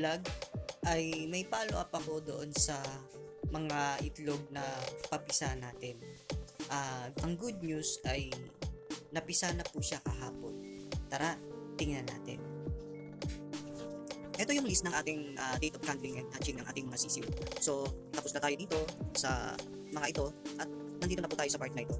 vlog ay may follow up ako doon sa mga itlog na papisa natin. Ah, ang good news ay napisa na po siya kahapon. Tara, tingnan natin. Ito yung list ng ating ah, date of handling and hatching ng ating mga sisiw. So, tapos na tayo dito sa mga ito at nandito na po tayo sa part na ito.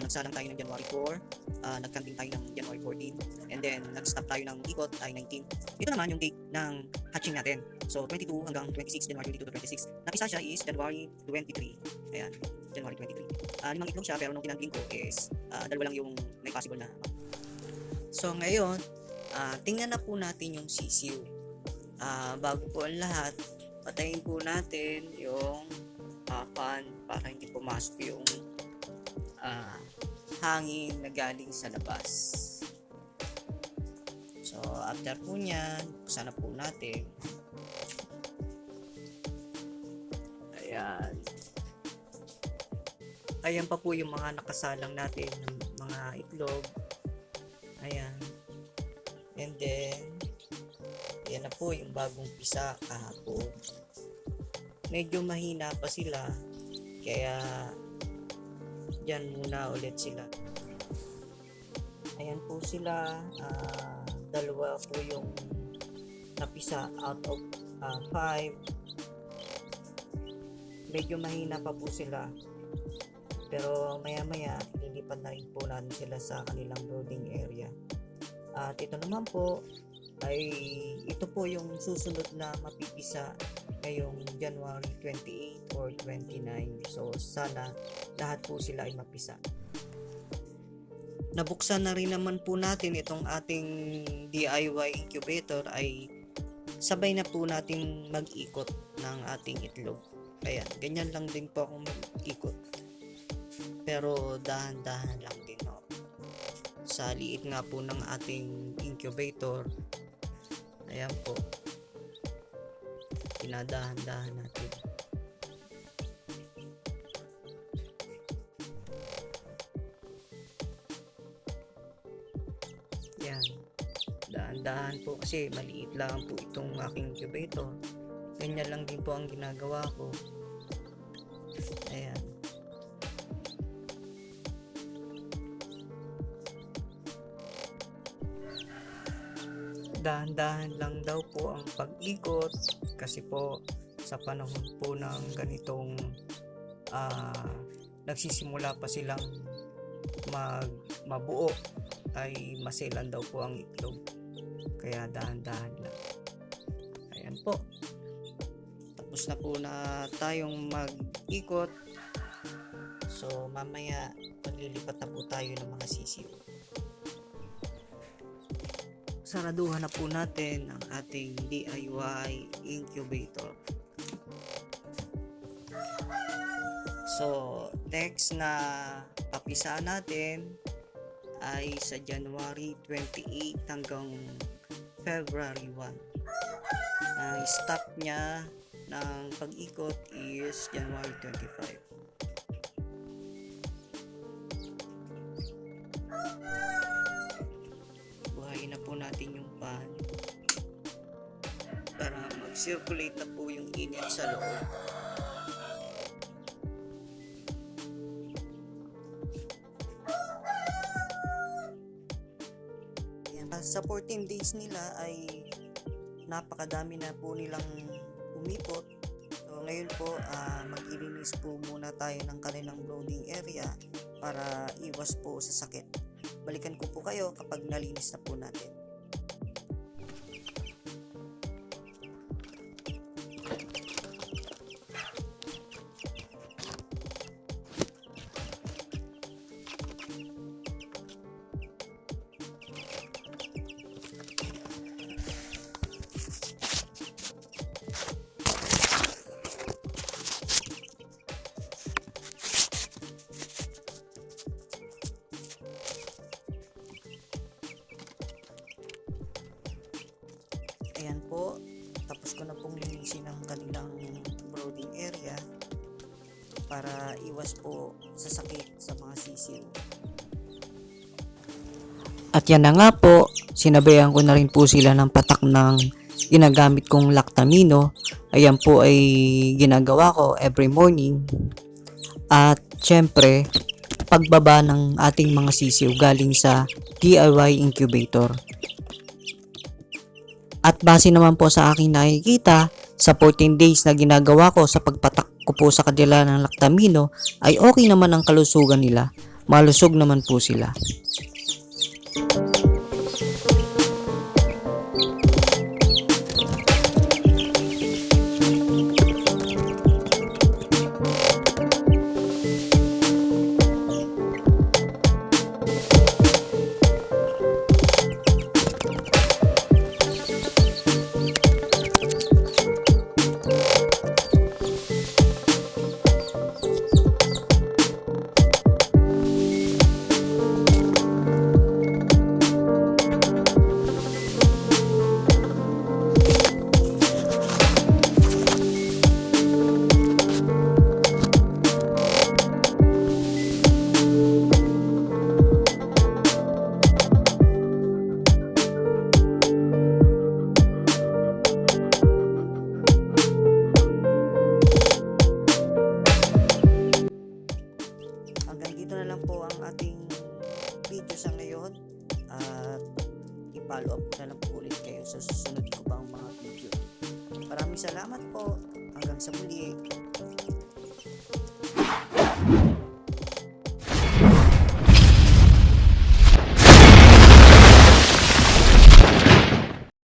Nagsalang tayo ng January 4, ah, nagcamping tayo ng January 14, and then nag-stop tayo ng ikot ay 19. Ito naman yung date ng hatching natin. So, 22 hanggang 26, January 22 to 26. Napisa siya is January 23. Ayan, January 23. Ah, limang itlog siya, pero nung kinandling ko is ah, dalawa lang yung may possible na. So, ngayon, ah, tingnan na po natin yung sisiw. Ah, bago po ang lahat, patayin po natin yung fan para hindi pumasok yung ah, hangin na galing sa labas. So, after po niyan, buksan po natin. Ayan. Ayan pa po yung mga nakasalang natin ng mga itlog. Ayan. And then, yan na po yung bagong pisa kahapon. Medyo mahina pa sila. Kaya, dyan muna ulit sila. Ayan po sila. ah, dalawa po yung napisa out of 5. Medyo mahina pa po sila. Pero maya maya, lilipat na rin po natin sila sa kanilang brooding area. At ito naman po, ay ito po yung susunod na mapipisa ngayong January 28 or 29. So sana lahat po sila ay mapisa. Nabuksan na rin naman po natin itong ating DIY incubator ay sabay na po natin mag-ikot ng ating itlog. Ayan, ganyan lang din po ako mag-ikot. Pero dahan-dahan lang din ako. Sa liit nga po ng ating incubator, ayan po, pinadahan-dahan natin. Yan. Dahan-dahan po kasi maliit lang po itong aking incubator. Ganyan lang din po ang ginagawa ko. Ayan. Dahan-dahan lang daw po ang pag-ikot kasi po sa panahon po ng ganitong ah, nagsisimula pa silang mag mabuo ay maselan daw po ang itlog. Kaya dahan-dahan lang. Ayan po. Tapos na po na tayong mag-ikot. So mamaya maglilipat na po tayo ng mga sisiw. Saraduhan na po natin ang ating DIY incubator. So, next na papisa natin ay sa January 28 hanggang February 1. Ang stop niya ng pag-ikot is January 25. Para mag-circulate na po yung init sa loob. Ayan, sa 14 days nila ay napakadami na po nilang umipot. So ngayon po, ah, mag-release po muna tayo ng kanilang loading area para iwas po sa sakit. Balikan ko po kayo kapag nalinis na po natin. Ayan po, tapos ko na pong linisin ang kanilang brooding area para iwas po sa sakit sa mga sisiw. At yan na nga po, sinabayan ko na rin po sila ng patak ng ginagamit kong Lactamino. Ayan po ay ginagawa ko every morning. At syempre, pagbaba ng ating mga sisiw galing sa DIY incubator. At base naman po sa aking nakikita, sa 14 days na ginagawa ko sa pagpatak ko po sa kanila ng Lactamino, ay okay naman ang kalusugan nila. Malusog naman po sila. follow up na lang po ulit kayo sa susunod ko pang mga video. Maraming salamat po. Hanggang sa muli.